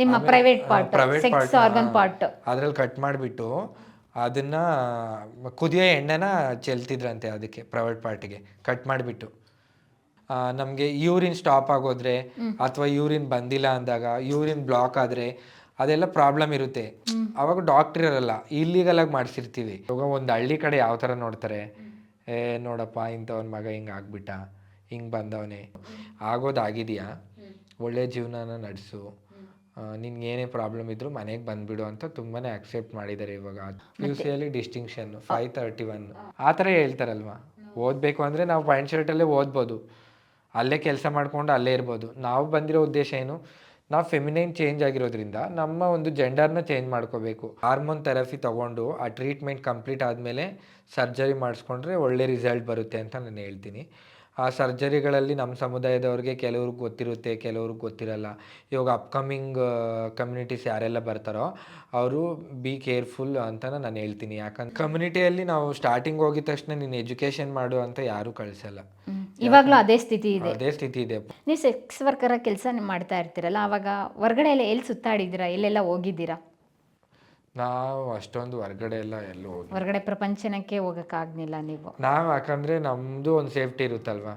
ನಿಮ್ಮ private part sex organ part ಅದ್ರಲ್ಲಿ cut ಮಾಡಿಬಿಟ್ಟು ಅದನ್ನ ಕುದಿಯೋ ಎಣ್ಣೆನ ಚೆಲ್ತಿದ್ರಂತೆ ಅದಕ್ಕೆ ಪ್ರೈವೇಟ್ ಪಾರ್ಟಿಗೆ ಕಟ್ ಮಾಡಿಬಿಟ್ಟು. ನಮಗೆ ಯೂರಿನ್ ಸ್ಟಾಪ್ ಆಗೋದ್ರೆ ಅಥವಾ ಯೂರಿನ್ ಬಂದಿಲ್ಲ ಅಂದಾಗ ಯೂರಿನ್ ಬ್ಲಾಕ್ ಆದ್ರೆ ಅದೆಲ್ಲ ಪ್ರಾಬ್ಲಮ್ ಇರುತ್ತೆ. ಅವಾಗ ಡಾಕ್ಟರ್ ಇರಲ್ಲ ಇಲ್ಲಿಗಲ್ ಆಗಿ ಮಾಡಿಸಿರ್ತೀವಿ. ಇವಾಗ ಒಂದು ಹಳ್ಳಿ ಕಡೆ ಯಾವ ಥರ ನೋಡ್ತಾರೆ ಏ ನೋಡಪ್ಪ ಇಂಥವನ ಮಗ ಹಿಂಗೆ ಆಗ್ಬಿಟ್ಟ ಹಿಂಗೆ ಬಂದವನೇ ಆಗೋದಾಗಿದೆಯಾ ಒಳ್ಳೆ ಜೀವನನ ನಡೆಸು. ನಿನ್ಗೆ ಏನೇ ಪ್ರಾಬ್ಲಮ್ ಇದ್ರು ಮನೆಗೆ ಬಂದ್ಬಿಡು ಅಂತ ತುಂಬಾನೇ ಅಕ್ಸೆಪ್ಟ್ ಮಾಡಿದ್ದಾರೆ ಇವಾಗ. ಪಿ ಯು ಸಿಯಲ್ಲಿ ಡಿಸ್ಟಿಂಕ್ಷನ್ ಫೈವ್ ತರ್ಟಿ ಒನ್ ಆ ಥರ ಹೇಳ್ತಾರಲ್ವಾ? ಓದಬೇಕು ಅಂದರೆ ನಾವು ಪ್ಯಾಂಟ್ ಶರ್ಟಲ್ಲೇ ಓದ್ಬೋದು. ಅಲ್ಲೇ ಕೆಲಸ ಮಾಡ್ಕೊಂಡು ಅಲ್ಲೇ ಇರ್ಬೋದು. ನಾವು ಬಂದಿರೋ ಉದ್ದೇಶ ಏನು? ನಾವು ಫೆಮಿನೈನ್ ಚೇಂಜ್ ಆಗಿರೋದ್ರಿಂದ ನಮ್ಮ ಒಂದು ಜೆಂಡರ್ನ ಚೇಂಜ್ ಮಾಡ್ಕೋಬೇಕು. ಹಾರ್ಮೋನ್ ಥೆರಪಿ ತಗೊಂಡು ಆ ಟ್ರೀಟ್ಮೆಂಟ್ ಕಂಪ್ಲೀಟ್ ಆದಮೇಲೆ ಸರ್ಜರಿ ಮಾಡಿಸ್ಕೊಂಡ್ರೆ ಒಳ್ಳೆ ರಿಸಲ್ಟ್ ಬರುತ್ತೆ ಅಂತ ನಾನು ಹೇಳ್ತೀನಿ. ಆ ಸರ್ಜರಿಗಳಲ್ಲಿ ನಮ್ಮ ಸಮುದಾಯದವ್ರಿಗೆ ಕೆಲವ್ರಿಗೆ ಗೊತ್ತಿರುತ್ತೆ ಕೆಲವ್ರಿಗೆ ಗೊತ್ತಿರಲ್ಲ. ಇವಾಗ ಅಪ್ಕಮಿಂಗ್ ಕಮ್ಯುನಿಟೀಸ್ ಯಾರೆಲ್ಲ ಬರ್ತಾರೋ ಅವರು ಬಿ ಕೇರ್ಫುಲ್ ಅಂತ ನಾನು ಹೇಳ್ತೀನಿ. ಯಾಕಂದ್ರೆ ಕಮ್ಯುನಿಟಿಯಲ್ಲಿ ನಾವು ಸ್ಟಾರ್ಟಿಂಗ್ ಹೋಗಿದ ತಕ್ಷಣ ನೀನು ಎಜುಕೇಶನ್ ಮಾಡು ಅಂತ ಯಾರು ಕಳಿಸಲ್ಲ. ಇವಾಗಲೂ ಅದೇ ಸ್ಥಿತಿ ಇದೆ. ಅದೇ ಸ್ಥಿತಿ ಇದೆ. ನೀವು ಸೆಕ್ಸ್ ವರ್ಕರ ಕೆಲಸ ಮಾಡ್ತಾ ಇರ್ತೀರಲ್ಲ ಅವಾಗ ಹೊರಗಡೆ ಎಲ್ಲ ಎಲ್ಲಿ ಸುತ್ತಾಡಿದ್ದೀರಾ ಎಲ್ಲೆಲ್ಲ ಹೋಗಿದ್ದೀರಾ? ನಾವು ಅಷ್ಟೊಂದು ಹೊರ್ಗಡೆ ಎಲ್ಲ ಎಲ್ಲೂ ಹೋಗಿ ಹೊರಗಡೆ ಪ್ರಪಂಚನಕ್ಕೆ ಹೋಗೋಕ್ಕಾಗ್ನಿಲ್ಲ ನೀವು. ನಾವು ಯಾಕಂದ್ರೆ ನಮ್ದು ಒಂದು ಸೇಫ್ಟಿ ಇರುತ್ತಲ್ವಾ?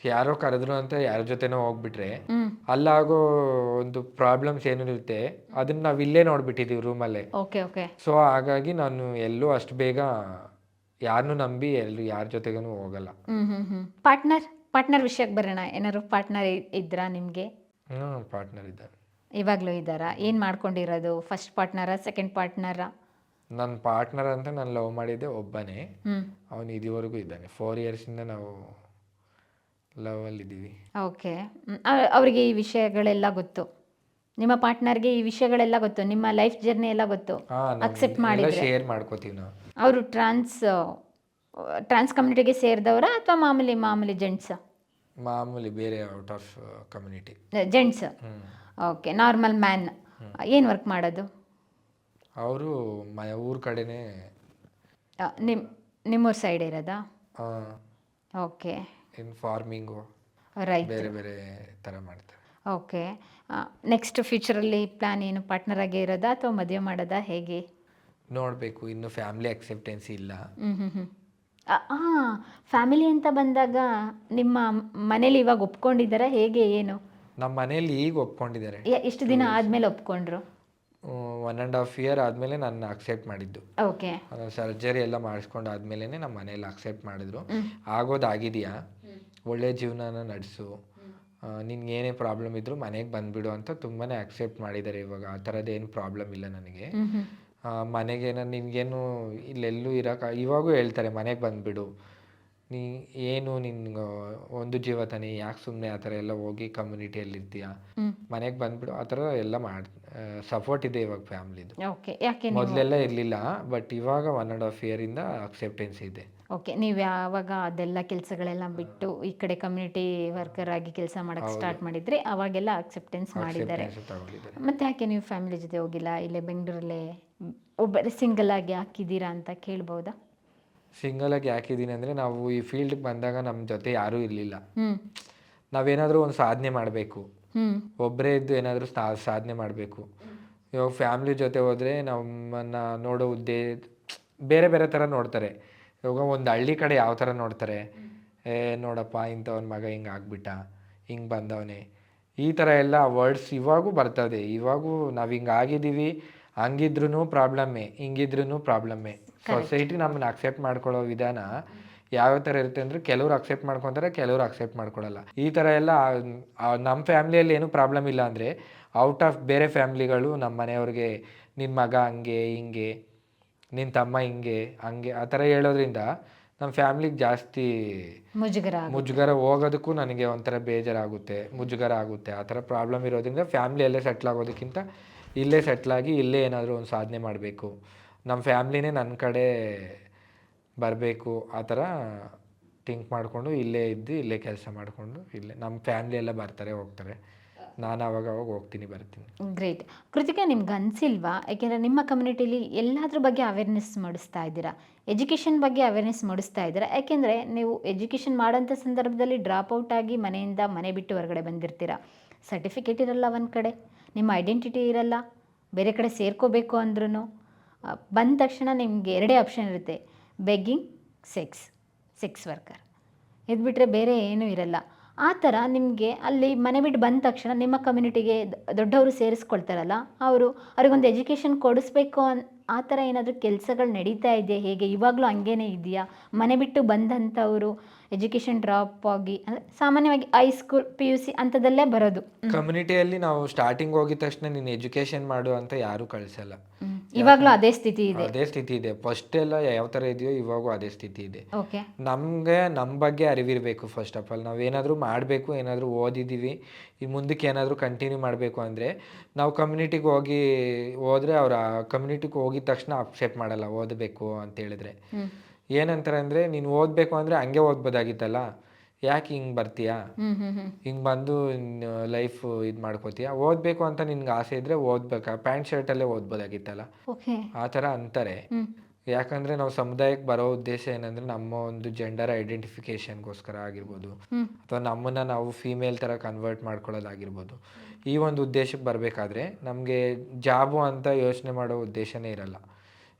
ಯಾರೋ ಕರೆದ್ರು ಅಂತ ಯಾರ ಜೊತೆನೋ ಹೋಗ್ಬಿಟ್ರೆ ಅಲ್ಲಾಗೋ ಒಂದು ಪ್ರಾಬ್ಲಮ್ಸ್ ಏನು ಇರುತ್ತೆ ಅದನ್ನ ನಾವ್ ಇಲ್ಲೇ ನೋಡ್ಬಿಟ್ಟಿದೀವಿ ರೂಮಲ್ಲೇ ಓಕೆ ಓಕೆ. ಸೊ ಹಾಗಾಗಿ ನಾನು ಎಲ್ಲೂ ಅಷ್ಟು ಬೇಗ ಯಾರನ್ನೂ ನಂಬಿ ಎಲ್ಲೂ ಯಾರ ಜೊತೆಗೂ ಹೋಗಲ್ಲ. ಹ್ಮ್ ಹ್ಮ್ ಹ್ಮ್. ಪಾರ್ಟ್ನರ್ ಪಾರ್ಟ್ನರ್ ವಿಷಯಕ್ಕೆ ಬರೋಣ. ಏನಾದ್ರು ಪಾರ್ಟ್ನರ್ ಇದ್ರಾ ನಿಮಗೆ? ಹ್ಮ್ ಪಾರ್ಟ್ನರ್ ಇದ್ದಾನೆ ಇವಾಗಲೂ ಇದ್ದಾರಾ? ಏನು ಮಾಡ್ಕೊಂಡಿರೋದು? ಫಸ್ಟ್ ಪಾರ್ಟ್ನರ ಸೆಕೆಂಡ್ ಪಾರ್ಟ್ನರ ನನ್ನ ಪಾರ್ಟ್ನರ್ ಅಂತ ನಾನು ಲವ್ ಮಾಡಿದ್ದೆ ಒಬ್ಬನೇ. ಹ್ಮ್. ಅವನು ಇದುವರೆಗೂ ಇದ್ದಾನೆ. ಫೋರ್ ಇಯರ್ಸಿಂದ ನಾವು ಲವ್ ಅಲ್ಲಿ ಲವಲ್ಲಿದ್ದೀವಿ ಓಕೆ ಅವರಿಗೆ ಈ ವಿಷಯಗಳೆಲ್ಲ ಗೊತ್ತು. ನಿಮ್ಮ ಪಾರ್ಟ್ನರ್ಗೆ ಈ ವಿಷಯಗಳೆಲ್ಲ ಗೊತ್ತು. ನಿಮ್ಮ ಲೈಫ್ ಜರ್ನಿ ಎಲ್ಲ ಗೊತ್ತು. ಅಕ್ಸೆಪ್ಟ್ ಮಾಡಿ ಮಾಡಿದ್ರೆ? ಶೇರ್ ಮಾಡ್ಕೋತೀವಿ ನಾವು. ಅವರು ಟ್ರಾನ್ಸ್ ಟ್ರಾನ್ಸ್ ಕಮ್ಯುನಿಟಿಗೆ ಸೇರಿದವರ ಅಥವಾ ಮಾಮೂಲಿ ಮಾಮೂಲಿ ಜೆಂಟ್ಸ್ ಮಾಮೂಲಿ ಬೇರೆ ಔಟ್ ಆಫ್ ಕಮ್ಯುನಿಟಿ ಜೆಂಟ್ಸ್ ಹ್ಞೂ ಓಕೆ ನಾರ್ಮಲ್ ಮ್ಯಾನ್ ಏನು ವರ್ಕ್ ಮಾಡೋದು? ಅವರು ಮ ಊರ ಕಡೆನೇ. ನಿಮ್ಮ ನಿಮ್ಮೂರ ಸೈಡ್ ಇರೋದಾ? ಓಕೆ ಇನ್ ಫಾರ್ಮಿಂಗು ರೈಟ್ ಬೇರೆ ಬೇರೆ ಥರ ಮಾಡ್ತಾರೆ. ಓಕೆ ನೆಕ್ಸ್ಟ್ ಫ್ಯೂಚರಲ್ಲಿ ಪ್ಲ್ಯಾನ್ ಏನು? ಪಾರ್ಟ್ನರ್ ಆಗಿ ಇರೋದಾ ಅಥವಾ ಮದುವೆ ಮಾಡೋದಾ? ಹೇಗೆ? ನೋಡಬೇಕು. ಇನ್ನು ಫ್ಯಾಮಿಲಿ ಅಕ್ಸೆಪ್ಟೆನ್ಸಿ ಇಲ್ಲ. ಹಾಂ ಫ್ಯಾಮಿಲಿ ಅಂತ ಬಂದಾಗ ನಿಮ್ಮ ಮನೇಲಿ ಇವಾಗ ಒಪ್ಕೊಂಡಿದ್ದಾರಾ? ಹೇಗೆ ಏನು? ನಮ್ಮ ಮನೆಯಲ್ಲಿ ಈಗ ಒಪ್ಕೊಂಡಿದ್ದಾರೆ. ಎಷ್ಟು ದಿನ ಆದ್ಮೇಲೆ ಒಪ್ಕೊಂಡ್ರು? ಒನ್ ಆ್ಯಂಡ್ ಹಾಫ್ ಇಯರ್ ಆದಮೇಲೆ ನಾನು ಅಕ್ಸೆಪ್ಟ್ ಮಾಡಿದ್ದು. ಓಕೆ ಸರ್ಜರಿ ಎಲ್ಲ ಮಾಡಿಸ್ಕೊಂಡು ಆದಮೇಲೆ ನಮ್ಮ ಮನೇಲಿ ಅಕ್ಸೆಪ್ಟ್ ಮಾಡಿದ್ರು. ಆಗೋದಾಗಿದೆಯಾ ಒಳ್ಳೆ ಜೀವನನ ನಡೆಸು. ನಿನ್ಗೆ ಏನೇ ಪ್ರಾಬ್ಲಮ್ ಇದ್ರು ಮನೆಗೆ ಬಂದ್ಬಿಡು ಅಂತ ತುಂಬಾನೇ ಅಕ್ಸೆಪ್ಟ್ ಮಾಡಿದ್ದಾರೆ ಇವಾಗ. ಆ ಥರದ್ದು ಏನು ಪ್ರಾಬ್ಲಮ್ ಇಲ್ಲ ನನಗೆ. ಮನೆಗೆ ನಾನು ನಿನಗೇನು ಇಲ್ಲೆಲ್ಲೂ ಇರೋಕೆ ಇವಾಗೂ ಹೇಳ್ತಾರೆ ಮನೆಗೆ ಬಂದುಬಿಡು. ನೀ ಏನು ನಿನ್ಗೆ ಒಂದು ಜೀವ ತಾನೆ ಯಾಕೆ ಸುಮ್ಮನೆ ಆ ಥರ ಎಲ್ಲ ಹೋಗಿ ಕಮ್ಯುನಿಟಿಯಲ್ಲಿ ಇರ್ತೀಯಾ ಮನೆಗೆ ಬಂದ್ಬಿಡು ಆ ಥರ ಎಲ್ಲ ಮಾಡ್ ಸಪೋರ್ಟ್ ಇದೆ ಇವಾಗ ಫ್ಯಾಮ್ಲಿದು ಓಕೆ ಯಾಕೆ ಮೊದಲೆಲ್ಲ ಇರಲಿಲ್ಲ ಬಟ್ ಇವಾಗ ಒನ್ ಆ್ಯಂಡ್ ಇಯರ್ ಇಂದ ಅಕ್ಸೆಪ್ಟೆನ್ಸ್ ಇದೆ. ಓಕೆ ನೀವು ಯಾವಾಗ ಅದೆಲ್ಲ ಕೆಲಸಗಳೆಲ್ಲ ಬಿಟ್ಟು ಈ ಕಡೆ ಕಮ್ಯುನಿಟಿ ವರ್ಕರ್ ಆಗಿ ಕೆಲಸ ಮಾಡಕ್ಕೆ ಸ್ಟಾರ್ಟ್ ಮಾಡಿದ್ರಿ ಅವಾಗೆಲ್ಲ ಅಕ್ಸೆಪ್ಟೆನ್ಸ್ ಮಾಡಿದ್ದಾರೆ. ಮತ್ತೆ ಯಾಕೆ ನೀವು ಫ್ಯಾಮಿಲಿ ಜೊತೆ ಹೋಗಿಲ್ಲ? ಇಲ್ಲೇ ಬೆಂಗಳೂರಲ್ಲೇ ಒಬ್ಬರೇ ಸಿಂಗಲ್ ಆಗಿ ಹಾಕಿದ್ದೀರಾ ಅಂತ ಕೇಳ್ಬೋದಾ? ಸಿಂಗಲ್ ಆಗಿ ಯಾಕಿದ್ದೀನಿ ಅಂದರೆ ನಾವು ಈ ಫೀಲ್ಡ್ಗೆ ಬಂದಾಗ ನಮ್ಮ ಜೊತೆ ಯಾರೂ ಇರಲಿಲ್ಲ. ನಾವೇನಾದ್ರೂ ಒಂದು ಸಾಧನೆ ಮಾಡಬೇಕು. ಒಬ್ಬರೇ ಇದ್ದು ಏನಾದರೂ ಸಾಧನೆ ಮಾಡಬೇಕು. ಇವಾಗ ಫ್ಯಾಮ್ಲಿ ಜೊತೆ ಹೋದರೆ ನಮ್ಮನ್ನು ನೋಡೋ ಉದ್ದೇ ಬೇರೆ ಬೇರೆ ಥರ ನೋಡ್ತಾರೆ. ಇವಾಗ ಒಂದು ಹಳ್ಳಿ ಕಡೆ ಯಾವ ಥರ ನೋಡ್ತಾರೆ? ಏ ನೋಡಪ್ಪ ಇಂಥವನ ಮಗ ಹಿಂಗೆ ಆಗ್ಬಿಟ್ಟ ಹಿಂಗೆ ಬಂದವನೇ. ಈ ಥರ ಎಲ್ಲ ವರ್ಡ್ಸ್ ಇವಾಗೂ ಬರ್ತದೆ. ಇವಾಗೂ ನಾವು ಹಿಂಗೆ ಆಗಿದ್ದೀವಿ ಹಂಗಿದ್ರೂ ಪ್ರಾಬ್ಲಮ್ಮೇ ಹಿಂಗಿದ್ರೂ ಪ್ರಾಬ್ಲಮ್ಮೇ ಸೊಸೈಟಿ ನಮ್ಮನ್ನ ಅಕ್ಸೆಪ್ಟ್ ಮಾಡ್ಕೊಳ್ಳೋ ವಿಧಾನ ಯಾವ ಥರ ಇರುತ್ತೆ ಅಂದರೆ ಕೆಲವ್ರು ಅಕ್ಸೆಪ್ಟ್ ಮಾಡ್ಕೊತಾರೆ ಕೆಲವ್ರು ಅಕ್ಸೆಪ್ಟ್ ಮಾಡ್ಕೊಳ್ಳಲ್ಲ ಈ ಥರ ಎಲ್ಲ ನಮ್ಮ ಫ್ಯಾಮ್ಲಿಯಲ್ಲಿ ಏನೂ ಪ್ರಾಬ್ಲಮ್ ಇಲ್ಲ ಅಂದರೆ ಔಟ್ ಆಫ್ ಬೇರೆ ಫ್ಯಾಮ್ಲಿಗಳು ನಮ್ಮ ಮನೆಯವ್ರಿಗೆ ನಿನ್ನ ಮಗ ಹಂಗೆ ಹಿಂಗೆ ನಿನ್ನ ತಮ್ಮ ಹಿಂಗೆ ಹಂಗೆ ಆ ಥರ ಹೇಳೋದ್ರಿಂದ ನಮ್ಮ ಫ್ಯಾಮ್ಲಿಗೆ ಜಾಸ್ತಿ ಮುಜುಗರ ಮುಜುಗರ ಹೋಗೋದಕ್ಕೂ ನನಗೆ ಒಂಥರ ಬೇಜಾರಾಗುತ್ತೆ ಮುಜುಗರ ಆಗುತ್ತೆ. ಆ ಥರ ಪ್ರಾಬ್ಲಮ್ ಇರೋದ್ರಿಂದ ಫ್ಯಾಮಿಲಿ ಅಲ್ಲೇ ಸೆಟ್ಲ್ ಆಗೋದಕ್ಕಿಂತ ಇಲ್ಲೇ ಸೆಟ್ಲಾಗಿ ಇಲ್ಲೇ ಏನಾದರೂ ಒಂದು ಸಾಧನೆ ಮಾಡಬೇಕು. ನಮ್ಮ ಫ್ಯಾಮ್ಲಿನೇ ನನ್ನ ಕಡೆ ಬರಬೇಕು ಆ ಥರ ಥಿಂಕ್ ಮಾಡಿಕೊಂಡು ಇಲ್ಲೇ ಇದ್ದು ಇಲ್ಲೇ ಕೆಲಸ ಮಾಡಿಕೊಂಡು ಇಲ್ಲೇ ನಮ್ಮ ಫ್ಯಾಮ್ಲಿ ಎಲ್ಲ ಬರ್ತಾರೆ, ಹೋಗ್ತಾರೆ. ನಾನು ಅವಾಗ ಅವಾಗ ಹೋಗ್ತೀನಿ, ಬರ್ತೀನಿ. ಗ್ರೇಟ್. ಕೃತಿಕಾ, ನಿಮ್ಗೆ ಅನಿಸಿಲ್ವಾ? ಯಾಕೆಂದರೆ ನಿಮ್ಮ ಕಮ್ಯುನಿಟಿಲಿ ಎಲ್ಲದ್ರ ಬಗ್ಗೆ ಅವೇರ್ನೆಸ್ ಮಾಡಿಸ್ತಾ ಇದ್ದೀರಾ? ಎಜುಕೇಷನ್ ಬಗ್ಗೆ ಅವೇರ್ನೆಸ್ ಮೂಡಿಸ್ತಾ ಇದ್ದೀರಾ? ಯಾಕೆಂದರೆ ನೀವು ಎಜುಕೇಷನ್ ಮಾಡೋಂಥ ಸಂದರ್ಭದಲ್ಲಿ ಡ್ರಾಪ್ ಔಟ್ ಆಗಿ ಮನೆಯಿಂದ ಮನೆ ಬಿಟ್ಟು ಹೊರಗಡೆ ಬಂದಿರ್ತೀರಾ? ಸರ್ಟಿಫಿಕೇಟ್ ಇರಲ್ಲ ಒಂದು ಕಡೆ. ನಿಮ್ಮ ಐಡೆಂಟಿಟಿ ಇರಲ್ಲ. ಬೇರೆ ಕಡೆ ಸೇರ್ಕೋಬೇಕು ಅಂದ್ರೂ ಬಂದ ತಕ್ಷಣ ನಿಮಗೆ ಎರಡೇ ಆಪ್ಷನ್ ಇರುತ್ತೆ. ಬೆಗ್ಗಿಂಗ್ ಸೆಕ್ಸ್ ಸೆಕ್ಸ್ ವರ್ಕರ್ ಇದು ಬಿಟ್ಟರೆ ಬೇರೆ ಏನೂ ಇರಲ್ಲ. ಆ ಥರ ನಿಮಗೆ ಅಲ್ಲಿ ಮನೆ ಬಿಟ್ಟು ಬಂದ ತಕ್ಷಣ ನಿಮ್ಮ ಕಮ್ಯುನಿಟಿಗೆ ದೊಡ್ಡವರು ಸೇರಿಸ್ಕೊಳ್ತಾರಲ್ಲ, ಅವರು ಅವ್ರಿಗೊಂದು ಎಜುಕೇಷನ್ ಕೊಡಿಸ್ಬೇಕು ಅನ್ ಆ ಥರ ಏನಾದರೂ ಕೆಲಸಗಳು ನಡೀತಾ ಇದೆಯಾ ಹೇಗೆ? ಇವಾಗಲೂ ಹಂಗೇನೇ ಇದೆಯಾ ಮನೆ ಬಿಟ್ಟು ಬಂದಂಥವರು ಎಜುಕೇಷನ್ ಡ್ರಾಪ್ ಆಗಿ ಅಂದರೆ ಸಾಮಾನ್ಯವಾಗಿ high school P U C ಅಂಥದ್ದಲ್ಲೇ ಬರೋದು. ಕಮ್ಯುನಿಟಿಯಲ್ಲಿ ನಾವು ಸ್ಟಾರ್ಟಿಂಗ್ ಹೋಗಿದ ತಕ್ಷಣ ನೀನು ಎಜುಕೇಷನ್ ಮಾಡು ಅಂತ ಯಾರು ಕಳಿಸಲ್ಲ. ಇವಾಗಲೂ ಅದೇ ಸ್ಥಿತಿ ಇದೆ. ಅದೇ ಸ್ಥಿತಿ ಇದೆ. ಫಸ್ಟ್ ಎಲ್ಲ ಯಾವ ಥರ ಇದೆಯೋ ಇವಾಗೂ ಅದೇ ಸ್ಥಿತಿ ಇದೆ. ಓಕೆ. ನಮಗೆ ನಮ್ಮ ಬಗ್ಗೆ ಅರಿವಿರಬೇಕು ಫಸ್ಟ್ ಆಫ್ ಆಲ್ ನಾವು ಏನಾದರೂ ಮಾಡಬೇಕು ಏನಾದರೂ ಓದಿದ್ದೀವಿ ಈ ಮುಂದಕ್ಕೆ ಏನಾದರೂ ಕಂಟಿನ್ಯೂ ಮಾಡಬೇಕು ಅಂದರೆ ನಾವು ಕಮ್ಯುನಿಟಿಗೆ ಹೋಗಿ ಹೋದರೆ ಅವ್ರ ಕಮ್ಯುನಿಟಿಗೆ ಹೋಗಿದ ತಕ್ಷಣ ಅಕ್ಸೆಪ್ಟ್ ಮಾಡಲ್ಲ ಓದಬೇಕು ಅಂತ ಹೇಳಿದ್ರೆ. ಏನಂತಾರೆ ಅಂದ್ರೆ ನೀನು ಓದಬೇಕು ಅಂದರೆ ಹಂಗೆ ಓದ್ಬೋದಾಗಿತ್ತಲ್ಲ ಯಾಕೆ ಹಿಂಗೆ ಬರ್ತೀಯಾ? ಹಿಂಗೆ ಬಂದು ಲೈಫ್ ಇದು ಮಾಡ್ಕೋತೀಯ? ಓದಬೇಕು ಅಂತ ನಿನ್ಗೆ ಆಸೆ ಇದ್ರೆ ಓದ್ಬೇಕಾ? ಪ್ಯಾಂಟ್ ಶರ್ಟಲ್ಲೇ ಓದ್ಬೋದಾಗಿತ್ತಲ್ಲ? ಆ ಥರ ಅಂತಾರೆ. ಯಾಕಂದರೆ ನಾವು ಸಮುದಾಯಕ್ಕೆ ಬರೋ ಉದ್ದೇಶ ಏನಂದ್ರೆ ನಮ್ಮ ಒಂದು ಜೆಂಡರ್ ಐಡೆಂಟಿಫಿಕೇಶನ್ಗೋಸ್ಕರ ಆಗಿರ್ಬೋದು. ಅಥವಾ ನಮ್ಮನ್ನ ನಾವು ಫೀಮೇಲ್ ತರ ಕನ್ವರ್ಟ್ ಮಾಡ್ಕೊಳ್ಳೋದಾಗಿರ್ಬೋದು. ಈ ಒಂದು ಉದ್ದೇಶಕ್ಕೆ ಬರಬೇಕಾದ್ರೆ ನಮಗೆ ಜಾಬು ಅಂತ ಯೋಚನೆ ಮಾಡೋ ಉದ್ದೇಶನೇ ಇರಲ್ಲ.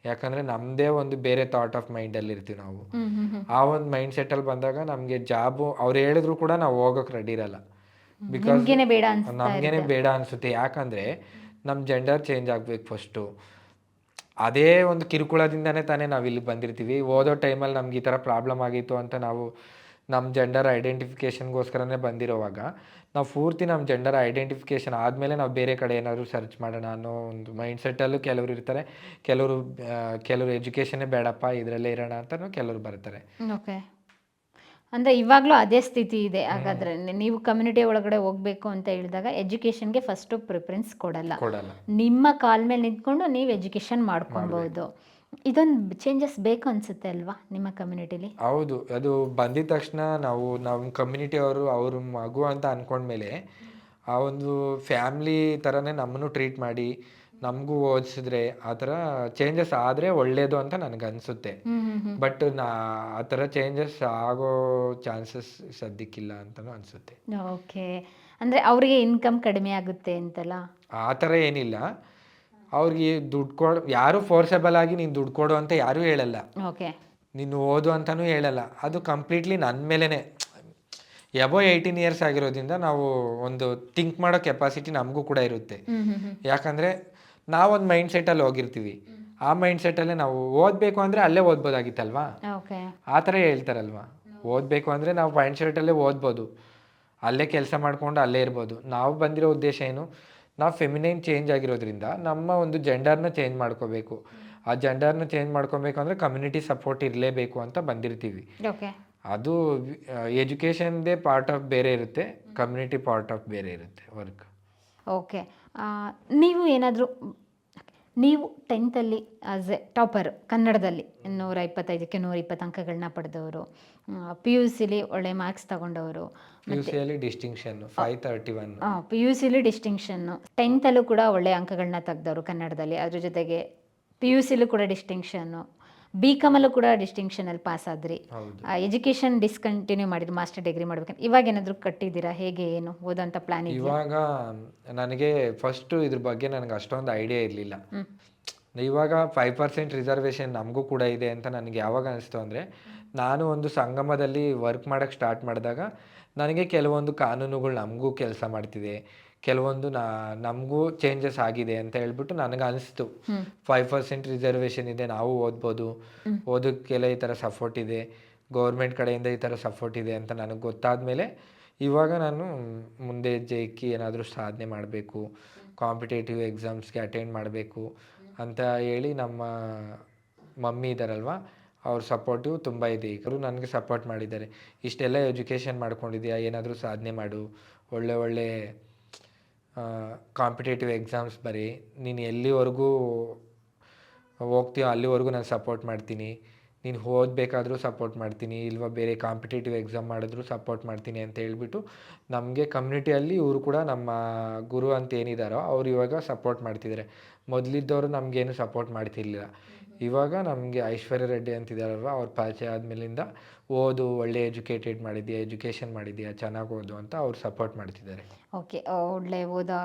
ಯಾಕಂದ್ರೆ ನಮ್ಮದೇ ಒಂದು ಬೇರೆ ಥಾಟ್ ಆಫ್ ಮೈಂಡಲ್ಲಿ ಇರ್ತೀವಿ ನಾವು. ಆ ಒಂದು ಮೈಂಡ್ ಸೆಟ್ ಅಲ್ಲಿ ಬಂದಾಗ ನಮಗೆ ಜಾಬು ಅವ್ರು ಹೇಳಿದ್ರು ಕೂಡ ನಾವು ಹೋಗೋಕೆ ರೆಡಿ ಇರಲ್ಲ. ಬಿಕಾಸ್ ನಮ್ಗೆ ಬೇಡ ಅನ್ಸುತ್ತೆ ಯಾಕಂದ್ರೆ ಬೇಡ ಅನಿಸುತ್ತೆ. ಯಾಕಂದರೆ ನಮ್ಮ ಜೆಂಡರ್ ಚೇಂಜ್ ಆಗಬೇಕು ಫಸ್ಟು ಅದೇ ಒಂದು ಕಿರುಕುಳದಿಂದನೇ ತಾನೇ ನಾವು ಇಲ್ಲಿ ಬಂದಿರ್ತೀವಿ. ಓದೋ ಟೈಮಲ್ಲಿ ನಮ್ಗೆ ಈ ಥರ ಪ್ರಾಬ್ಲಮ್ ಆಗಿತ್ತು ಅಂತ ನಾವು ನಮ್ಮ ಜೆಂಡರ್ ಐಡೆಂಟಿಫಿಕೇಷನ್ಗೋಸ್ಕರನೇ ಬಂದಿರೋವಾಗ, ನಾವು ಪೂರ್ತಿ ನಮ್ಮ ಜೆಂಡರ್ ಐಡೆಂಟಿಫಿಕೇಷನ್ ಆದಮೇಲೆ ನಾವು ಬೇರೆ ಕಡೆ ಏನಾದರೂ ಸರ್ಚ್ ಮಾಡೋಣ ಅನ್ನೋ ಒಂದು ಮೈಂಡ್ ಸೆಟ್ಟಲ್ಲೂ ಕೆಲವರು ಇರ್ತಾರೆ. ಕೆಲವರು ಕೆಲವರು ಎಜುಕೇಷನ್ನೇ ಬೇಡಪ್ಪ, ಇದರಲ್ಲೇ ಇರೋಣ ಅಂತಲೂ ಕೆಲವರು ಬರ್ತಾರೆ. ಅಂದರೆ ಇವಾಗಲೂ ಅದೇ ಸ್ಥಿತಿ ಇದೆ ಹಾಗಾದರೆ. ನೀವು ಕಮ್ಯುನಿಟಿ ಒಳಗಡೆ ಹೋಗಬೇಕು ಅಂತ ಹೇಳಿದಾಗ ಎಜುಕೇಷನ್ಗೆ ಫಸ್ಟು ಪ್ರಿಫರೆನ್ಸ್ ಕೊಡಲ್ಲ. ನಿಮ್ಮ ಕಾಲ್ ಮೇಲೆ ನಿಂತ್ಕೊಂಡು ನೀವು ಎಜುಕೇಷನ್ ಮಾಡ್ಕೊಬೋದು ಇದೊಂದು ಚೇಂಜಸ್ ಬೇಕು ಅನ್ಸುತ್ತೆ ಅಲ್ವಾ ನಿಮ್ಮ ಕಮ್ಯುನಿಟಿಲಿ ಹೌದು. ಅದು ಬಂದಿದ ತಕ್ಷಣ ನಾವು ನಮ್ಮ ಕಮ್ಯುನಿಟಿ ಅವರು ಅವ್ರ ಮಗು ಅಂತ ಅಂದ್ಕೊಂಡ್ಮೇಲೆ ಆ ಒಂದು ಫ್ಯಾಮ್ಲಿ ಥರನೇ ನಮ್ಮನ್ನು ಟ್ರೀಟ್ ಮಾಡಿ ನಮಗೂ ಓದಿಸಿದ್ರೆ ಆ ಥರ ಚೇಂಜಸ್ ಆದರೆ ಒಳ್ಳೆಯದು ಅಂತ ನನಗೆ ಅನ್ಸುತ್ತೆ ಹ್ಞೂ ಹ್ಞೂ ಹ್ಞೂ ಬಟ್ ನಾ ಆ ಥರ ಚೇಂಜಸ್ ಆಗೋ ಚಾನ್ಸಸ್ ಸದ್ಯಕ್ಕಿಲ್ಲ ಅಂತಲೂ ಅನಿಸುತ್ತೆ. ಓಕೆ. ಅಂದರೆ ಅವರಿಗೆ ಇನ್ಕಮ್ ಕಡಿಮೆ ಆಗುತ್ತೆ ಅಂತಲ್ಲ? ಆ ಥರ ಏನಿಲ್ಲ. ಅವ್ರಿಗೆ ದುಡ್ಡು ಕೊಡು ಯಾರು ಫೋರ್ಸಬಲ್ ಆಗಿ ನೀನು ದುಡ್ಡು ಕೊಡು ಅಂತ ಯಾರೂ ಹೇಳಲ್ಲ. ಓಕೆ. ನೀನು ಓದು ಅಂತಲೂ ಹೇಳಲ್ಲ. ಅದು ಕಂಪ್ಲೀಟ್ಲಿ ನನ್ನ ಮೇಲೇ ಎಬೋ ಏಯ್ಟೀನ್ ಇಯರ್ಸ್ ಆಗಿರೋದ್ರಿಂದ ನಾವು ಒಂದು ಥಿಂಕ್ ಮಾಡೋ ಕೆಪಾಸಿಟಿ ನಮಗೂ ಕೂಡ ಇರುತ್ತೆ. ಯಾಕಂದರೆ ನಾವೊಂದು ಮೈಂಡ್ ಸೆಟ್ಟಲ್ಲಿ ಹೋಗಿರ್ತೀವಿ. ಆ ಮೈಂಡ್ ಸೆಟ್ಟಲ್ಲೇ ನಾವು ಓದಬೇಕು ಅಂದರೆ ಅಲ್ಲೇ ಓದ್ಬೋದಾಗಿತ್ತಲ್ವಾ? ಆ ಥರ ಹೇಳ್ತಾರಲ್ವಾ? ಓದಬೇಕು ಅಂದರೆ ನಾವು ಮೈಂಡ್ ಸೆಟ್ಟಲ್ಲೇ ಓದ್ಬೋದು. ಅಲ್ಲೇ ಕೆಲಸ ಮಾಡ್ಕೊಂಡು ಅಲ್ಲೇ ಇರ್ಬೋದು. ನಾವು ಬಂದಿರೋ ಉದ್ದೇಶ ಏನು? ನಾವು ಫೆಮಿನೈನ್ ಚೇಂಜ್ ಆಗಿರೋದ್ರಿಂದ ನಮ್ಮ ಒಂದು ಜೆಂಡರ್ನ ಚೇಂಜ್ ಮಾಡ್ಕೋಬೇಕು. ಆ ಜೆಂಡರ್ನ ಚೇಂಜ್ ಮಾಡ್ಕೋಬೇಕು ಅಂದರೆ ಕಮ್ಯುನಿಟಿ ಸಪೋರ್ಟ್ ಇರಲೇಬೇಕು ಅಂತ ಬಂದಿರ್ತೀವಿ. ಅದು ಎಜುಕೇಷನ್ದೇ ಪಾರ್ಟ್ ಆಫ್ ಬೇರೆ ಇರುತ್ತೆ. ಕಮ್ಯುನಿಟಿ ಪಾರ್ಟ್ ಆಫ್ ಬೇರೆ ಇರುತ್ತೆ ವರ್ಕ್ ಓಕೆ. ನೀವು ಏನಾದರೂ ನೀವು ಟೆಂತಲ್ಲಿ ಆಸ್ ಎ ಟಾಪರ್ ಕನ್ನಡದಲ್ಲಿ ನೂರ ಇಪ್ಪತ್ತೈದಕ್ಕೆ ನೂರ ಇಪ್ಪತ್ತು ಅಂಕಗಳನ್ನ ಪಡೆದವರು ಪಿ ಯು ಸಿಲಿ ಒಳ್ಳೆ marks ತಗೊಂಡವರು distinction five thirty one P U ಸಿಲಿ ಡಿಸ್ಟಿಂಕ್ಷನ್ನು ಟೆಂತಲ್ಲೂ ಕೂಡ ಒಳ್ಳೆ ಅಂಕಗಳನ್ನ ತೆಗ್ದವರು ಕನ್ನಡದಲ್ಲಿ ಅದ್ರ ಜೊತೆಗೆ ಪಿ ಯು ಸಿಲೂ ಕೂಡ ಡಿಸ್ಟಿಂಕ್ಷನ್ನು ಬಿ ಕಾಮಲ್ಲೂ ಕೂಡ ಡಿಸ್ಟಿಂಕ್ಷನಲ್ಲಿ ಪಾಸ್ ಆದ್ರಿ. ಎಜುಕೇಶನ್ ಡಿಸ್ಕಂಟಿನ್ಯೂ ಮಾಡಿದ್ರು ಮಾಸ್ಟರ್ ಡಿಗ್ರಿ ಮಾಡ್ಬೇಕಂತ. ಇವಾಗ ಏನಾದರೂ ಕಟ್ಟಿದ್ದೀರಾ? ಹೇಗೆ ಏನು ಓದೋಂಥ ಪ್ಲಾನ್ ಇವಾಗ ನನಗೆ ಫಸ್ಟು ಇದ್ರ ಬಗ್ಗೆ ನನಗೆ ಅಷ್ಟೊಂದು ಐಡಿಯಾ ಇರಲಿಲ್ಲ. ಇವಾಗ ಫೈವ್ ಪರ್ಸೆಂಟ್ ರಿಸರ್ವೇಶನ್ ನಮಗೂ ಕೂಡ ಇದೆ ಅಂತ ನನಗೆ ಯಾವಾಗ ಅನಿಸ್ತು ಅಂದರೆ ನಾನು ಒಂದು ಸಂಗಮದಲ್ಲಿ ವರ್ಕ್ ಮಾಡೋಕ್ಕೆ ಸ್ಟಾರ್ಟ್ ಮಾಡಿದಾಗ ನನಗೆ ಕೆಲವೊಂದು ಕಾನೂನುಗಳು ನಮಗೂ ಕೆಲಸ ಮಾಡ್ತಿದೆ. ಕೆಲವೊಂದು ನಾ ನಮಗೂ ಚೇಂಜಸ್ ಆಗಿದೆ ಅಂತ ಹೇಳ್ಬಿಟ್ಟು ನನಗೆ ಅನಿಸ್ತು. ಫೈವ್ ಪರ್ಸೆಂಟ್ ರಿಸರ್ವೇಷನ್ ಇದೆ ನಾವು ಓದ್ಬೋದು. ಓದೋಕ್ಕೆಲ್ಲ ಈ ಥರ ಸಪೋರ್ಟ್ ಇದೆ. ಗೌರ್ಮೆಂಟ್ ಕಡೆಯಿಂದ ಈ ಥರ ಸಪೋರ್ಟ್ ಇದೆ ಅಂತ ನನಗೆ ಗೊತ್ತಾದ ಮೇಲೆ ಇವಾಗ ನಾನು ಮುಂದೆ ಇಕ್ಕಿ ಏನಾದರೂ ಸಾಧನೆ ಮಾಡಬೇಕು ಕಾಂಪಿಟೇಟಿವ್ ಎಕ್ಸಾಮ್ಸ್ಗೆ ಅಟೆಂಡ್ ಮಾಡಬೇಕು ಅಂತ ಹೇಳಿ ನಮ್ಮ ಮಮ್ಮಿ ಇದ್ದಾರಲ್ವ ಅವ್ರ ಸಪೋರ್ಟಿವ್ ತುಂಬ ಇದೆ. ಈಗ ನನಗೆ ಸಪೋರ್ಟ್ ಮಾಡಿದ್ದಾರೆ. ಇಷ್ಟೆಲ್ಲ ಎಜುಕೇಷನ್ ಮಾಡ್ಕೊಂಡಿದ್ಯಾ ಏನಾದರೂ ಸಾಧನೆ ಮಾಡು. ಒಳ್ಳೆ ಒಳ್ಳೆ ಕಾಂಪಿಟೇಟಿವ್ ಎಕ್ಸಾಮ್ಸ್ ಬರೀ. ನೀನು ಎಲ್ಲಿವರೆಗೂ ಹೋಗ್ತೀಯೋ ಅಲ್ಲಿವರೆಗೂ ನಾನು ಸಪೋರ್ಟ್ ಮಾಡ್ತೀನಿ. ನೀನು ಓದಬೇಕಾದ್ರೂ ಸಪೋರ್ಟ್ ಮಾಡ್ತೀನಿ. ಇಲ್ವಾ ಬೇರೆ ಕಾಂಪಿಟೇಟಿವ್ ಎಕ್ಸಾಮ್ ಮಾಡಿದ್ರು ಸಪೋರ್ಟ್ ಮಾಡ್ತೀನಿ ಅಂತ ಹೇಳಿಬಿಟ್ಟು ನಮಗೆ ಕಮ್ಯುನಿಟಿಯಲ್ಲಿ ಇವರು ಕೂಡ ನಮ್ಮ ಗುರು ಅಂತ ಏನಿದ್ದಾರೋ ಅವ್ರು ಇವಾಗ ಸಪೋರ್ಟ್ ಮಾಡ್ತಿದ್ದಾರೆ. ಮೊದಲಿದ್ದವರು ನಮಗೇನು ಸಪೋರ್ಟ್ ಮಾಡ್ತಿರ್ಲಿಲ್ಲ. ಇವಾಗ ನಮಗೆ ಐಶ್ವರ್ಯ ರೆಡ್ಡಿ ಅಂತಿದ್ದಾರಲ್ವ ಅವ್ರ ಪರಿಚಯ ಆದಮೇಲಿಂದ ಓದು ಒಳ್ಳೆ ಎಜುಕೇಟೆಡ್ ಮಾಡಿದ್ಯಾ ಎಜುಕೇಷನ್ ಮಾಡಿದ್ಯಾ ಚೆನ್ನಾಗಿ ಓದು ಅಂತ ಅವ್ರು ಸಪೋರ್ಟ್ ಮಾಡ್ತಿದ್ದಾರೆ. ಓಕೆ ಒಳ್ಳೆ ಓದೋ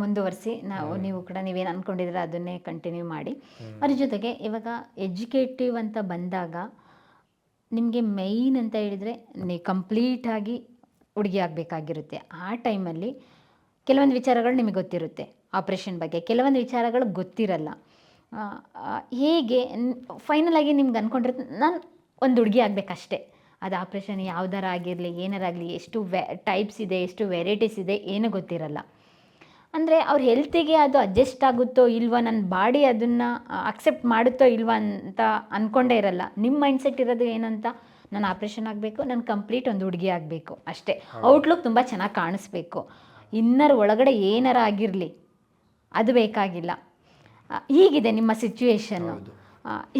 ಮುಂದುವರಿಸಿ ನಾವು ನೀವು ಕೂಡ ನೀವೇನು ಅಂದ್ಕೊಂಡಿದ್ರೆ ಅದನ್ನೇ ಕಂಟಿನ್ಯೂ ಮಾಡಿ. ಅದ್ರ ಜೊತೆಗೆ ಇವಾಗ ಎಜುಕೇಟಿವ್ ಅಂತ ಬಂದಾಗ ನಿಮಗೆ ಮೈನ್ ಅಂತ ಹೇಳಿದರೆ ನೀ ಕಂಪ್ಲೀಟಾಗಿ ಹುಡುಗಿ ಆಗಬೇಕಾಗಿರುತ್ತೆ. ಆ ಟೈಮಲ್ಲಿ ಕೆಲವೊಂದು ವಿಚಾರಗಳು ನಿಮಗೆ ಗೊತ್ತಿರುತ್ತೆ. ಆಪ್ರೇಷನ್ ಬಗ್ಗೆ ಕೆಲವೊಂದು ವಿಚಾರಗಳು ಗೊತ್ತಿರಲ್ಲ. ಹೇಗೆ ಫೈನಲ್ ಆಗಿ ನಿಮ್ಗೆ ಅಂದ್ಕೊಂಡಿರುತ್ತೆ ನಾನು ಒಂದು ಹುಡುಗಿ ಆಗಬೇಕಷ್ಟೇ. ಅದು ಆಪ್ರೇಷನ್ ಯಾವ್ದಾರ ಆಗಿರಲಿ ಏನಾರಾಗಲಿ ಎಷ್ಟು ವೆ ಟೈಪ್ಸ್ ಇದೆ ಎಷ್ಟು ವೆರೈಟೀಸ್ ಇದೆ ಏನೂ ಗೊತ್ತಿರಲ್ಲ. ಅಂದರೆ ಅವ್ರ ಹೆಲ್ತಿಗೆ ಅದು ಅಡ್ಜಸ್ಟ್ ಆಗುತ್ತೋ ಇಲ್ವೋ ನನ್ನ ಬಾಡಿ ಅದನ್ನು ಅಕ್ಸೆಪ್ಟ್ ಮಾಡುತ್ತೋ ಇಲ್ವೋ ಅಂತ ಅಂದ್ಕೊಂಡೇ ಇರಲ್ಲ. ನಿಮ್ಮ ಮೈಂಡ್ಸೆಟ್ ಇರೋದು ಏನಂತ ನಾನು ಆಪ್ರೇಷನ್ ಆಗಬೇಕು ನಾನು ಕಂಪ್ಲೀಟ್ ಒಂದು ಹುಡುಗಿ ಆಗಬೇಕು ಅಷ್ಟೇ. ಔಟ್ಲುಕ್ ತುಂಬ ಚೆನ್ನಾಗಿ ಕಾಣಿಸ್ಬೇಕು. ಇನ್ನರ್ ಒಳಗಡೆ ಏನಾರ ಆಗಿರಲಿ ಅದು ಬೇಕಾಗಿಲ್ಲ. ಹೀಗಿದೆ ನಿಮ್ಮ ಸಿಚುವೇಶನ್ನು.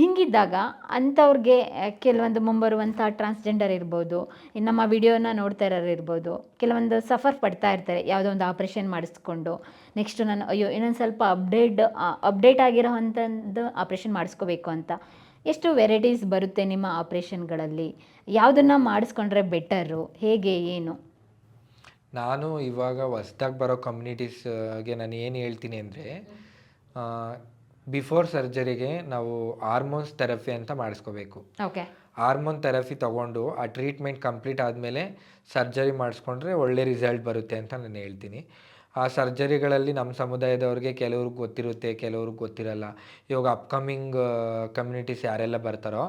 ಹಿಂಗಿದ್ದಾಗ ಅಂಥವ್ರಿಗೆ ಕೆಲವೊಂದು ಮುಂಬರುವಂಥ ಟ್ರಾನ್ಸ್ಜೆಂಡರ್ ಇರ್ಬೋದು ಇನ್ನು ನಮ್ಮ ವಿಡಿಯೋನ ನೋಡ್ತಾ ಇರೋರು ಇರ್ಬೋದು ಕೆಲವೊಂದು ಸಫರ್ ಪಡ್ತಾ ಇರ್ತಾರೆ ಯಾವುದೋ ಒಂದು ಆಪ್ರೇಷನ್ ಮಾಡಿಸ್ಕೊಂಡು ನೆಕ್ಸ್ಟ್ ನಾನು ಅಯ್ಯೋ ಇನ್ನೊಂದು ಸ್ವಲ್ಪ ಅಪ್ಡೇಟ್ ಅಪ್ಡೇಟ್ ಆಗಿರೋ ಅಂಥದ್ದು ಆಪ್ರೇಷನ್ ಮಾಡಿಸ್ಕೋಬೇಕು ಅಂತ. ಎಷ್ಟು ವೆರೈಟೀಸ್ ಬರುತ್ತೆ ನಿಮ್ಮ ಆಪ್ರೇಷನ್ಗಳಲ್ಲಿ ಯಾವುದನ್ನು ಮಾಡಿಸ್ಕೊಂಡ್ರೆ ಬೆಟರು ಹೇಗೆ ಏನು? ನಾನು ಇವಾಗ ಹೊಸ್ದಾಗಿ ಬರೋ ಕಮ್ಯುನಿಟೀಸ್ಗೆ ನಾನು ಏನು ಹೇಳ್ತೀನಿ ಅಂದರೆ ಬಿಫೋರ್ ಸರ್ಜರಿಗೆ ನಾವು ಹಾರ್ಮೋನ್ಸ್ ಥೆರಪಿ ಅಂತ ಮಾಡಿಸ್ಕೋಬೇಕು. ಓಕೆ ಹಾರ್ಮೋನ್ ಥೆರಪಿ ತಗೊಂಡು ಆ ಟ್ರೀಟ್ಮೆಂಟ್ ಕಂಪ್ಲೀಟ್ ಆದಮೇಲೆ ಸರ್ಜರಿ ಮಾಡಿಸ್ಕೊಂಡ್ರೆ ಒಳ್ಳೆ ರಿಸಲ್ಟ್ ಬರುತ್ತೆ ಅಂತ ನಾನು ಹೇಳ್ತೀನಿ. ಆ ಸರ್ಜರಿಗಳಲ್ಲಿ ನಮ್ಮ ಸಮುದಾಯದವ್ರಿಗೆ ಕೆಲವ್ರಿಗೆ ಗೊತ್ತಿರುತ್ತೆ ಕೆಲವ್ರಿಗೆ ಗೊತ್ತಿರಲ್ಲ. ಇವಾಗ ಅಪ್ಕಮಿಂಗ್ ಕಮ್ಯುನಿಟೀಸ್ ಯಾರೆಲ್ಲ ಬರ್ತಾರೋ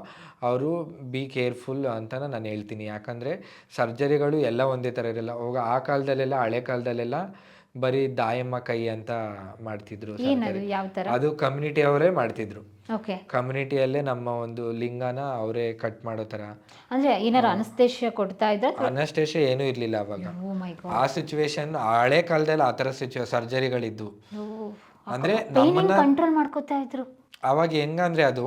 ಅವರು ಬಿ ಕೇರ್ಫುಲ್ ಅಂತ ನಾನು ಹೇಳ್ತೀನಿ. ಯಾಕಂದರೆ ಸರ್ಜರಿಗಳು ಎಲ್ಲ ಒಂದೇ ಥರ ಇರಲ್ಲ. ಅವಾಗ ಆ ಕಾಲದಲ್ಲೆಲ್ಲ ಹಳೆ ಕಾಲದಲ್ಲೆಲ್ಲ ಬರೀ ದಾಯಮ್ಮ ಕೈ ಅಂತ ಮಾಡ್ತಿದ್ರು ಏನದು. ಯಾವ ಅದು ಕಮ್ಯುನಿಟಿ ಅವರೇ ಮಾಡ್ತಿದ್ರು. ಓಕೆ. ಕಮ್ಯುನಿಟಿಯಲ್ಲೇ ನಮ್ಮ ಒಂದು ಲಿಂಗನ ಅವರೇ ಕಟ್ ಮಾಡೋ ತರ. ಅಂದ್ರೆ ಏನಾರ ಅನಸ್ತೇಶ ಕೊಡ್ತಾ ಇದ್ರೆ ಏನೂ ಇರ್ಲಿಲ್ಲ ಅವಾಗ. ಆ ಸಿಚುವೇಶನ್ ಹಳೆ ಕಾಲದಲ್ಲಿ ಆ ಸರ್ಜರಿಗಳಿದ್ವು ಸಿಚು ಸರ್ಜರಿಗಳಿದ್ದು ಅಂದ್ರೆ ನಮ್ಮನ್ನ ಕಂಟ್ರೋಲ್ ಮಾಡ್ಕೋತಾ ಇದ್ರು? ಅವಾಗ ಹೆಂಗಂದ್ರೆ ಅದು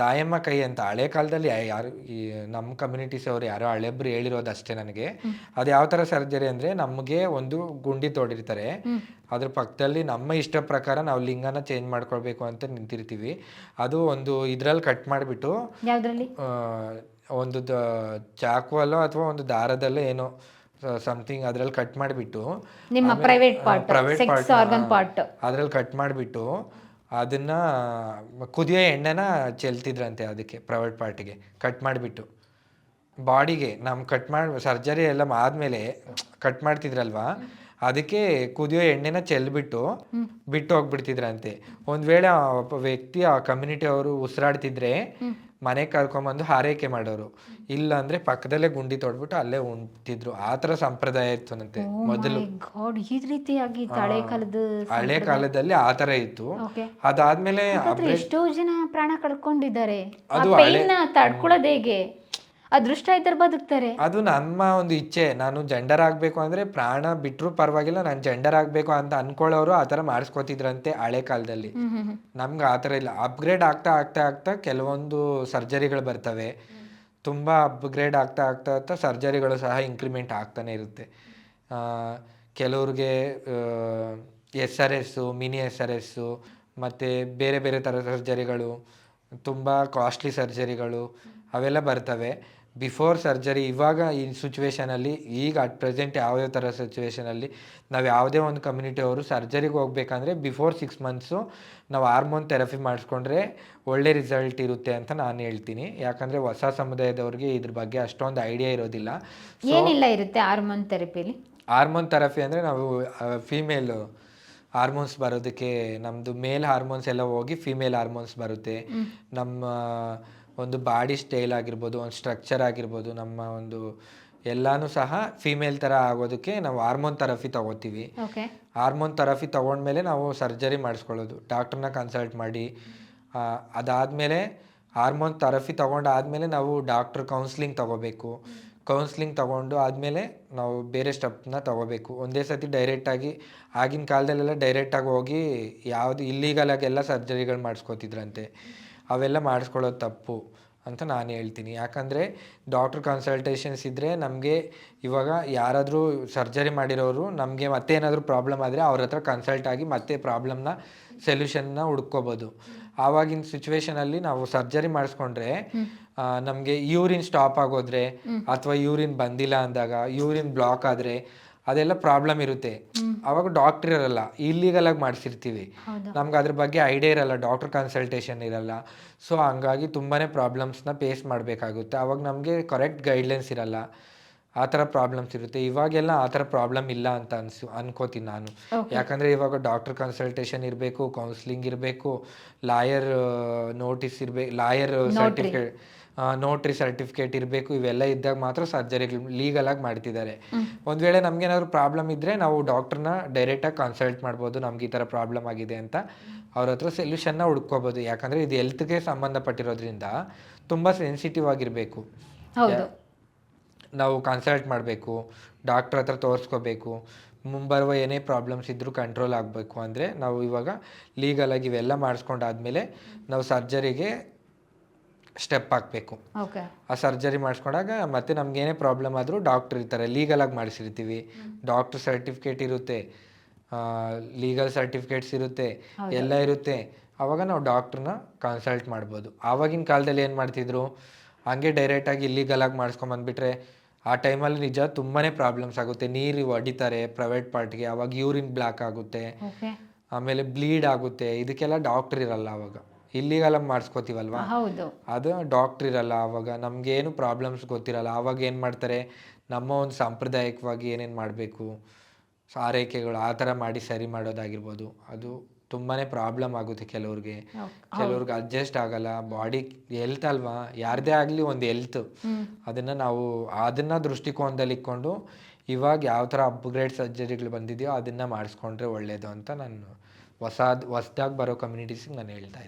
ದಾಯಮ್ಮ ಕೈ ಅಂತ ಹಳೆ ಕಾಲದಲ್ಲಿ ಯಾರು ಈ ನಮ್ಮ ಕಮ್ಯುನಿಟೀಸ್ ಅವರು ಯಾರೋ ಹಳೆಬ್ರು ಹೇಳಿರೋದು ಅಷ್ಟೇ ನನಗೆ ಅದು ಯಾವ ಥರ ಸರ್ಜರಿ ಅಂದರೆ ನಮಗೆ ಒಂದು ಗುಂಡಿ ತೋಡಿರ್ತಾರೆ. ಅದ್ರ ಪಕ್ಕದಲ್ಲಿ ನಮ್ಮ ಇಷ್ಟ ಪ್ರಕಾರ ನಾವು ಲಿಂಗನ ಚೇಂಜ್ ಮಾಡ್ಕೊಳ್ಬೇಕು ಅಂತ ನಿಂತಿರ್ತೀವಿ. ಅದು ಒಂದು ಇದರಲ್ಲಿ ಕಟ್ ಮಾಡಿಬಿಟ್ಟು ಒಂದು ದ ಚಾಕುವಲ್ಲೋ ಅಥವಾ ಒಂದು ದಾರದಲ್ಲೋ ಏನೋ ಸಮಥಿಂಗ್ ಅದ್ರಲ್ಲಿ ಕಟ್ ಮಾಡಿಬಿಟ್ಟು ನಿಮ್ಮ ಪ್ರೈವೇಟ್ part. ಅದ್ರಲ್ಲಿ ಕಟ್ ಮಾಡಿಬಿಟ್ಟು ಅದನ್ನ ಕುದಿಯೋ ಎಣ್ಣೆನ ಚೆಲ್ತಿದ್ರಂತೆ ಅದಕ್ಕೆ ಪ್ರೈವೇಟ್ ಪಾರ್ಟಿಗೆ. ಕಟ್ ಮಾಡಿಬಿಟ್ಟು. ಬಾಡಿಗೆ ನಮ್ಮ ಕಟ್ ಮಾಡಿ, ಸರ್ಜರಿ ಎಲ್ಲ ಆದಮೇಲೆ, ಕಟ್ ಮಾಡ್ತಿದ್ರಲ್ವಾ? ಅದಕ್ಕೆ ಕುದಿಯೋ ಎಣ್ಣೆನ ಚೆಲ್ಬಿಟ್ಟು ಬಿಟ್ಟು ಹೋಗ್ಬಿಡ್ತಿದ್ರಂತೆ ಒಂದ್ ವೇಳೆ ಆ ವ್ಯಕ್ತಿ ಆ ಕಮ್ಯುನಿಟಿ ಅವರು ಉಸಿರಾಡ್ತಿದ್ರೆ ಮನೆ ಕರ್ಕೊಂಬಂದು ಹಾರೈಕೆ ಮಾಡೋರು. ಇಲ್ಲ ಅಂದ್ರೆ ಪಕ್ಕದಲ್ಲೇ ಗುಂಡಿ ತೊಡ್ಬಿಟ್ಟು ಅಲ್ಲೇ ಉಣ್ತಿದ್ರು. ಆತರ ಸಂಪ್ರದಾಯ ಇತ್ತು ಮೊದಲು. ಈ ರೀತಿಯಾಗಿ ಹಳೆ ಕಾಲದ ಹಳೆ ಕಾಲದಲ್ಲಿ ಆತರ ಇತ್ತು. ಅದಾದ್ಮೇಲೆ ಎಷ್ಟೋ ಜನ ಪ್ರಾಣ ಕಳ್ಕೊಂಡಿದ್ದಾರೆ. ಅದು ತಡ್ಕೊಳ್ಳೋದು ಹೇಗೆ? ಅದೃಷ್ಟ ಇದ್ದರೆ ಬದುಕ್ತಾರೆ. ಅದು ನಮ್ಮ ಒಂದು ಇಚ್ಛೆ. ನಾನು ಜೆಂಡರ್ ಆಗಬೇಕು ಅಂದ್ರೆ ಪ್ರಾಣ ಬಿಟ್ಟರು ಪರವಾಗಿಲ್ಲ ನಾನು ಜೆಂಡರ್ ಆಗಬೇಕು ಅಂತ ಅನ್ಕೊಳ್ಳೋರು ಆತರ ಥರ ಮಾಡಿಸ್ಕೋತಿದ್ರಂತೆ ಹಳೆ ಕಾಲದಲ್ಲಿ. ನಮ್ಗೆ ಆತರ ಥರ ಇಲ್ಲ. ಅಪ್ಗ್ರೇಡ್ ಆಗ್ತಾ ಆಗ್ತಾ ಆಗ್ತಾ ಕೆಲವೊಂದು ಸರ್ಜರಿಗಳು ಬರ್ತವೆ. ತುಂಬಾ ಅಪ್ಗ್ರೇಡ್ ಆಗ್ತಾ ಆಗ್ತಾ ಆಗ್ತಾ ಸರ್ಜರಿಗಳು ಸಹ ಇಂಕ್ರಿಮೆಂಟ್ ಆಗ್ತಾನೆ ಇರುತ್ತೆ. ಆ, ಕೆಲವ್ರಿಗೆ S R S mini S R S ಮತ್ತೆ ಬೇರೆ ಬೇರೆ ತರ ಸರ್ಜರಿಗಳು ತುಂಬಾ ಕಾಸ್ಟ್ಲಿ ಸರ್ಜರಿಗಳು ಅವೆಲ್ಲ ಬರ್ತವೆ. ಬಿಫೋರ್ ಸರ್ಜರಿ ಇವಾಗ ಈ ಸಿಚುವೇಶನಲ್ಲಿ ಈಗ ಅಟ್ ಪ್ರೆಸೆಂಟ್ ಯಾವುದೇ ಥರ ಸಿಚುವೇಶನಲ್ಲಿ ನಾವು ಯಾವುದೇ ಒಂದು ಕಮ್ಯುನಿಟಿ ಅವರು ಸರ್ಜರಿಗೆ ಹೋಗ್ಬೇಕಂದ್ರೆ ಬಿಫೋರ್ ಸಿಕ್ಸ್ ಮಂತ್ಸು ನಾವು ಹಾರ್ಮೋನ್ ಥೆರಪಿ ಮಾಡಿಸ್ಕೊಂಡ್ರೆ ಒಳ್ಳೆ ರಿಸಲ್ಟ್ ಇರುತ್ತೆ ಅಂತ ನಾನು ಹೇಳ್ತೀನಿ. ಯಾಕಂದರೆ ಹೊಸ ಸಮುದಾಯದವ್ರಿಗೆ ಇದ್ರ ಬಗ್ಗೆ ಅಷ್ಟೊಂದು ಐಡಿಯಾ ಇರೋದಿಲ್ಲ. ಏನಿಲ್ಲ ಇರುತ್ತೆ ಹಾರ್ಮೋನ್ ಥೆರಪಿಲಿ ಹಾರ್ಮೋನ್ ಥೆರಪಿ ಅಂದರೆ ನಾವು ಫೀಮೇಲು ಹಾರ್ಮೋನ್ಸ್ ಬರೋದಕ್ಕೆ ನಮ್ಮದು ಮೇಲ್ ಹಾರ್ಮೋನ್ಸ್ ಎಲ್ಲ ಹೋಗಿ ಫೀಮೇಲ್ ಹಾರ್ಮೋನ್ಸ್ ಬರುತ್ತೆ. ನಮ್ಮ ಒಂದು ಬಾಡಿ ಸ್ಟೈಲ್ ಆಗಿರ್ಬೋದು ಒಂದು ಸ್ಟ್ರಕ್ಚರ್ ಆಗಿರ್ಬೋದು ನಮ್ಮ ಒಂದು ಎಲ್ಲಾನು ಸಹ ಫಿಮೇಲ್ ಥರ ಆಗೋದಕ್ಕೆ ನಾವು ಹಾರ್ಮೋನ್ ಥೆರಪಿ ತಗೋತೀವಿ. ಹಾರ್ಮೋನ್ ಥೆರಪಿ ತಗೊಂಡ್ಮೇಲೆ ನಾವು ಸರ್ಜರಿ ಮಾಡಿಸ್ಕೊಳ್ಳೋದು. ಡಾಕ್ಟರ್ನ ಕನ್ಸಲ್ಟ್ ಮಾಡಿ. ಅದಾದಮೇಲೆ ಹಾರ್ಮೋನ್ ಥೆರಪಿ ತಗೊಂಡಾದ್ಮೇಲೆ ನಾವು ಡಾಕ್ಟ್ರ್ ಕೌನ್ಸಿಲಿಂಗ್ ತಗೋಬೇಕು. ಕೌನ್ಸಿಲಿಂಗ್ ತಗೊಂಡು ಆದಮೇಲೆ ನಾವು ಬೇರೆ ಸ್ಟೆಪ್ನ ತಗೋಬೇಕು. ಒಂದೇ ಸತಿ ಡೈರೆಕ್ಟಾಗಿ ಆಗಿನ ಕಾಲದಲ್ಲೆಲ್ಲ ಡೈರೆಕ್ಟಾಗಿ ಹೋಗಿ ಯಾವುದು ಇಲ್ಲೀಗಲಾಗೆಲ್ಲ ಸರ್ಜರಿಗಳು ಮಾಡಿಸ್ಕೋತಿದ್ರಂತೆ. ಅವೆಲ್ಲ ಮಾಡಿಸ್ಕೊಳ್ಳೋದು ತಪ್ಪು ಅಂತ ನಾನು ಹೇಳ್ತೀನಿ. ಯಾಕಂದರೆ ಡಾಕ್ಟ್ರ್ ಕನ್ಸಲ್ಟೇಷನ್ಸ್ ಇದ್ದರೆ ನಮಗೆ ಇವಾಗ ಯಾರಾದರೂ ಸರ್ಜರಿ ಮಾಡಿರೋರು ನಮಗೆ ಮತ್ತೆ ಏನಾದರೂ ಪ್ರಾಬ್ಲಮ್ ಆದರೆ ಅವ್ರ ಹತ್ರ ಕನ್ಸಲ್ಟ್ ಆಗಿ ಮತ್ತೆ ಪ್ರಾಬ್ಲಮ್ನ ಸೊಲ್ಯೂಷನ್ನ ಹುಡ್ಕೋಬೋದು. ಆವಾಗಿನ ಸಿಚುವೇಶನಲ್ಲಿ ನಾವು ಸರ್ಜರಿ ಮಾಡಿಸ್ಕೊಂಡ್ರೆ ನಮಗೆ ಯೂರಿನ್ ಸ್ಟಾಪ್ ಆಗೋದ್ರೆ ಅಥವಾ ಯೂರಿನ್ ಬಂದಿಲ್ಲ ಅಂದಾಗ ಯೂರಿನ್ ಬ್ಲಾಕ್ ಆದರೆ ಅದೆಲ್ಲ ಪ್ರಾಬ್ಲಮ್ ಇರುತ್ತೆ. ಅವಾಗ ಡಾಕ್ಟರ್ ಇರಲ್ಲ. ಇಲ್ಲಿಗಲ್ ಆಗಿ ಮಾಡಿಸಿರ್ತೀವಿ. ನಮ್ಗೆ ಅದ್ರ ಬಗ್ಗೆ ಐಡಿಯಾ ಇರಲ್ಲ. ಡಾಕ್ಟರ್ ಕನ್ಸಲ್ಟೇಷನ್ ಇರಲ್ಲ. ಸೊ ಹಂಗಾಗಿ ತುಂಬಾ ಪ್ರಾಬ್ಲಮ್ಸ್ನ ಫೇಸ್ ಮಾಡಬೇಕಾಗುತ್ತೆ. ಅವಾಗ ನಮಗೆ ಕರೆಕ್ಟ್ ಗೈಡ್ಲೈನ್ಸ್ ಇರಲ್ಲ. ಆ ಥರ ಪ್ರಾಬ್ಲಮ್ಸ್ ಇರುತ್ತೆ. ಇವಾಗೆಲ್ಲ ಆ ಥರ ಪ್ರಾಬ್ಲಮ್ ಇಲ್ಲ ಅಂತ ಅನ್ಸು ಅನ್ಕೋತೀನಿ ನಾನು. ಯಾಕಂದರೆ ಇವಾಗ ಡಾಕ್ಟರ್ ಕನ್ಸಲ್ಟೇಷನ್ ಇರಬೇಕು ಕೌನ್ಸಿಲಿಂಗ್ ಇರಬೇಕು ಲಾಯರ್ ನೋಟಿಸ್ ಇರಬೇಕು ಲಾಯರ್ ಸರ್ಟಿಫಿಕೇಟ್ ನೋಟ್ರಿ ಸರ್ಟಿಫಿಕೇಟ್ ಇರಬೇಕು ಇವೆಲ್ಲ ಇದ್ದಾಗ ಮಾತ್ರ ಸರ್ಜರಿಗ್ ಲೀಗಲ್ ಆಗಿ ಮಾಡ್ತಿದ್ದಾರೆ. ಒಂದು ವೇಳೆ ನಮಗೇನಾದ್ರು ಪ್ರಾಬ್ಲಮ್ ಇದ್ರೆ ನಾವು ಡಾಕ್ಟ್ರನ್ನ ಡೈರೆಕ್ಟಾಗಿ ಕನ್ಸಲ್ಟ್ ಮಾಡ್ಬೋದು ನಮ್ಗೆ ಈ ಥರ ಪ್ರಾಬ್ಲಮ್ ಆಗಿದೆ ಅಂತ. ಅವ್ರ ಹತ್ರ ಸೊಲ್ಯೂಷನ್ನ ಹುಡ್ಕೋಬೋದು. ಯಾಕಂದ್ರೆ ಇದು ಹೆಲ್ತ್ಗೆ ಸಂಬಂಧಪಟ್ಟಿರೋದ್ರಿಂದ ತುಂಬಾ ಸೆನ್ಸಿಟಿವ್ ಆಗಿರಬೇಕು. ನಾವು ಕನ್ಸಲ್ಟ್ ಮಾಡಬೇಕು ಡಾಕ್ಟರ್ ಹತ್ರ ತೋರಿಸ್ಕೋಬೇಕು. ಮುಂಬರುವ ಏನೇ ಪ್ರಾಬ್ಲಮ್ಸ್ ಇದ್ದರೂ ಕಂಟ್ರೋಲ್ ಆಗಬೇಕು. ಅಂದರೆ ನಾವು ಇವಾಗ ಲೀಗಲಾಗಿ ಇವೆಲ್ಲ ಮಾಡಿಸ್ಕೊಂಡಾದ್ಮೇಲೆ ನಾವು ಸರ್ಜರಿಗೆ ಸ್ಟೆಪ್ ಹಾಕಬೇಕು. ಆ ಸರ್ಜರಿ ಮಾಡಿಸ್ಕೊಂಡಾಗ ಮತ್ತೆ ನಮ್ಗೆ ಏನೇ ಪ್ರಾಬ್ಲಮ್ ಆದರೂ ಡಾಕ್ಟರ್ ಇರ್ತಾರೆ. ಲೀಗಲಾಗಿ ಮಾಡಿಸಿರ್ತೀವಿ. ಡಾಕ್ಟರ್ ಸರ್ಟಿಫಿಕೇಟ್ ಇರುತ್ತೆ. ಲೀಗಲ್ ಸರ್ಟಿಫಿಕೇಟ್ಸ್ ಇರುತ್ತೆ. ಎಲ್ಲ ಇರುತ್ತೆ. ಅವಾಗ ನಾವು ಡಾಕ್ಟರ್ನ ಕನ್ಸಲ್ಟ್ ಮಾಡ್ಬೋದು. ಆವಾಗಿನ ಕಾಲದಲ್ಲಿ ಏನು ಮಾಡ್ತಿದ್ರು? ಹಂಗೆ ಡೈರೆಕ್ಟಾಗಿ ಇಲ್ಲಿಗಲಾಗಿ ಮಾಡಿಸ್ಕೊಂಬಂದ್ಬಿಟ್ರೆ ಆ ಟೈಮಲ್ಲಿ ನಿಜ ತುಂಬಾ ಪ್ರಾಬ್ಲಮ್ಸ್ ಆಗುತ್ತೆ. ನೀರು ಹೊಡಿತಾರೆ ಪ್ರೈವೇಟ್ ಪಾರ್ಟ್ಗೆ ಅವಾಗ ಯೂರಿನ್ ಬ್ಲಾಕ್ ಆಗುತ್ತೆ. ಆಮೇಲೆ ಬ್ಲೀಡ್ ಆಗುತ್ತೆ. ಇದಕ್ಕೆಲ್ಲ ಡಾಕ್ಟರ್ ಇರಲ್ಲ ಅವಾಗ. ಇಲ್ಲಿಗಲಾಗಿ ಮಾಡಿಸ್ಕೋತೀವಲ್ವಾ? ಅದು ಡಾಕ್ಟ್ರ್ ಇರಲ್ಲ ಅವಾಗ ನಮಗೇನು ಪ್ರಾಬ್ಲಮ್ಸ್ ಗೊತ್ತಿರಲ್ಲ. ಅವಾಗ ಏನು ಮಾಡ್ತಾರೆ? ನಮ್ಮ ಒಂದು ಸಾಂಪ್ರದಾಯಿಕವಾಗಿ ಏನೇನು ಮಾಡಬೇಕು? ಆರೈಕೆಗಳು ಆ ಥರ ಮಾಡಿ ಸರಿ ಮಾಡೋದಾಗಿರ್ಬೋದು. ಅದು ತುಂಬಾ ಪ್ರಾಬ್ಲಮ್ ಆಗುತ್ತೆ ಕೆಲವ್ರಿಗೆ. ಕೆಲವ್ರಿಗೆ ಅಡ್ಜಸ್ಟ್ ಆಗಲ್ಲ. ಬಾಡಿ ಎಲ್ತ್ ಅಲ್ವಾ? ಯಾರದೇ ಆಗಲಿ ಒಂದು ಎಲ್ತ್ ಅದನ್ನ ನಾವು ಅದನ್ನ ದೃಷ್ಟಿಕೋನದಲ್ಲಿ ಇಟ್ಕೊಂಡು ಇವಾಗ ಯಾವ ಥರ ಅಪ್ಗ್ರೇಡ್ ಸರ್ಜರಿಗಳು ಬಂದಿದೆಯೋ ಅದನ್ನ ಮಾಡಿಸ್ಕೊಂಡ್ರೆ ಒಳ್ಳೆಯದು ಅಂತ ನಾನು ಹೊಸ ಹೊಸದಾಗಿ ಬರೋ ಕಮ್ಯುನಿಟೀಸ್ಗೆ ನಾನು ಹೇಳ್ತಾ ಇದ್ದೀನಿ.